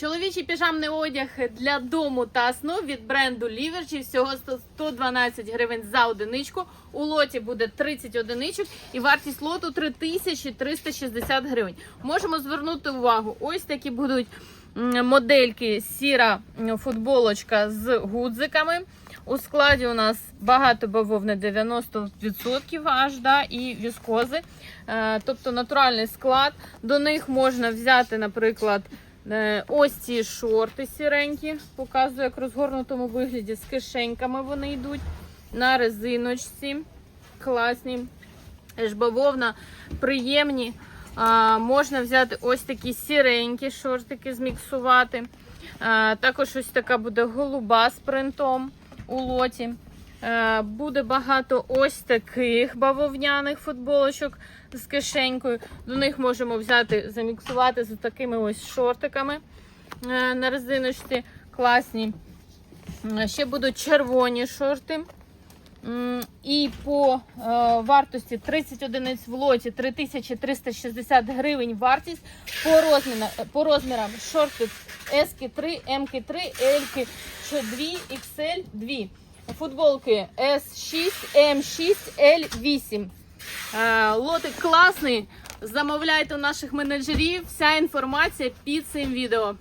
Чоловічий піжамний одяг для дому та сну від бренду Ліверчі всього 112 гривень за одиничку. У лоті буде 30 одиничок і вартість лоту 3360 гривень. Можемо звернути увагу. Ось такі будуть модельки сіра футболочка з гудзиками. У складі у нас багато бавовни 90% аж да, і віскози. Е, тобто натуральний склад. До них можна взяти, наприклад, ось ці шорти сіренькі. Показую, як в розгорнутому вигляді з кишеньками вони йдуть на резиночці. Класні. Ж бавовна приємні. А, можна взяти ось такі сіренькі шортики, зміксувати. А, також ось така буде голуба з принтом у лоті. Е, Буде багато ось таких бавовняних футболочок з кишенькою. До них можемо взяти, заміксувати з такими ось шортиками е, на резиночці. Класні. Е, Ще будуть червоні шорти. І по вартості 30 одиниць в лоті 3360 гривень вартість. По, розміна, по розмірам шорти S3, M3, L 2, XL 2. Футболки S6, M6, L8. Е, Лотик класний. Замовляйте у наших менеджерів. Вся інформація під цим відео.